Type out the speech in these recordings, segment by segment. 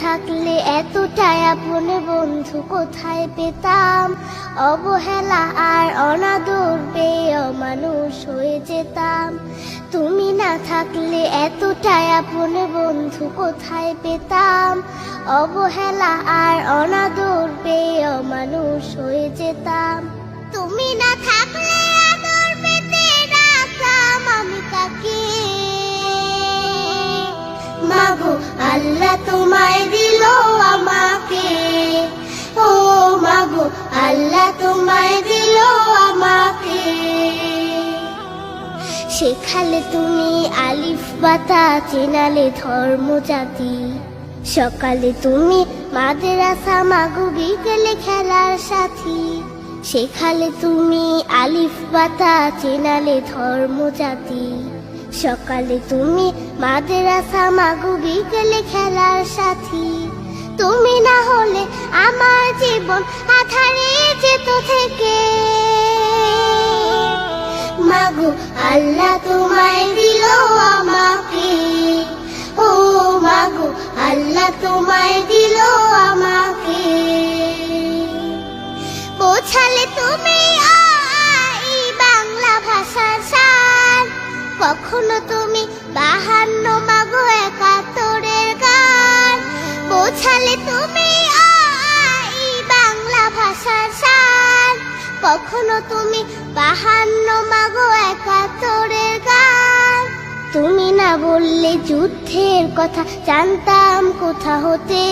থাকলে এতটাই আপনে বন্ধু কোথায় পেতাম? অবহেলা আর অনাদর পেয়ে অমানুষ হয়ে যেতাম। তুমি না থাকলে এতটাই আপনে বন্ধু কোথায় পেতাম? অবহেলা আর অনাদর পেয়ে অমানুষ হয়ে যেতাম। তুমি না থাকলে তোমায় দিল আমাকে। ও মাগো আল্লাহ তোমায় দিল আমাকে। শেখালে তুমি আলিফ বাতা চেনালে ধর্ম জাতি সকালে তুমি মাদ্রাসা, মাগো, বিকেলে খেলার সাথী। শেখালে তুমি আলিফ বাতা চেনালে ধর্ম জাতি সকালে তুমি মাদ্রাসা মাগো বিকেলে খেলার সাথী। তুমি না হলে আমার জীবন আধারে যেত থেকে। মাগু, আল্লাহ তোমায় দিল আমাকে। ও মাগু, আল্লাহ তোমায় দিল আমাকে। বোঝালে তুমি বাহান্ন মাগো একাত্তরের গান। বোঝালে তুমি বাংলা ভাষার সার। কখনো তুমি বাহান্ন মাগো একাত্তরের গান। তুমি না বললে যুদ্ধের কথা, জানতাম কোথা হতে।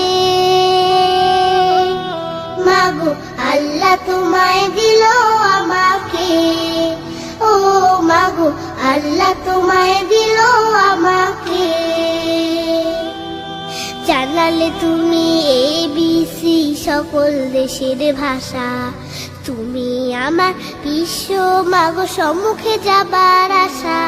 মাগো, আল্লাহ তোমায় দিল আমাকে। ও মাগো, আল্লাহ তোমায় দিল জানালে তুমি এ বিসি সকল দেশের ভাষা। তুমি আমার বিশ্ব, মাগো সম্মুখে যাবার আশা।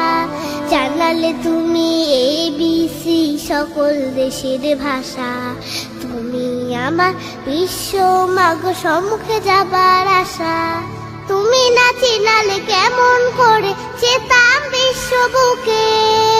জানালে তুমি এ বিসি সকল দেশের ভাষা। তুমি আমার বিশ্ব, মাগো সম্মুখে যাবার আশা। তুমি না চিনালে কেমন করে চেতাম বিশ্ব বুকে।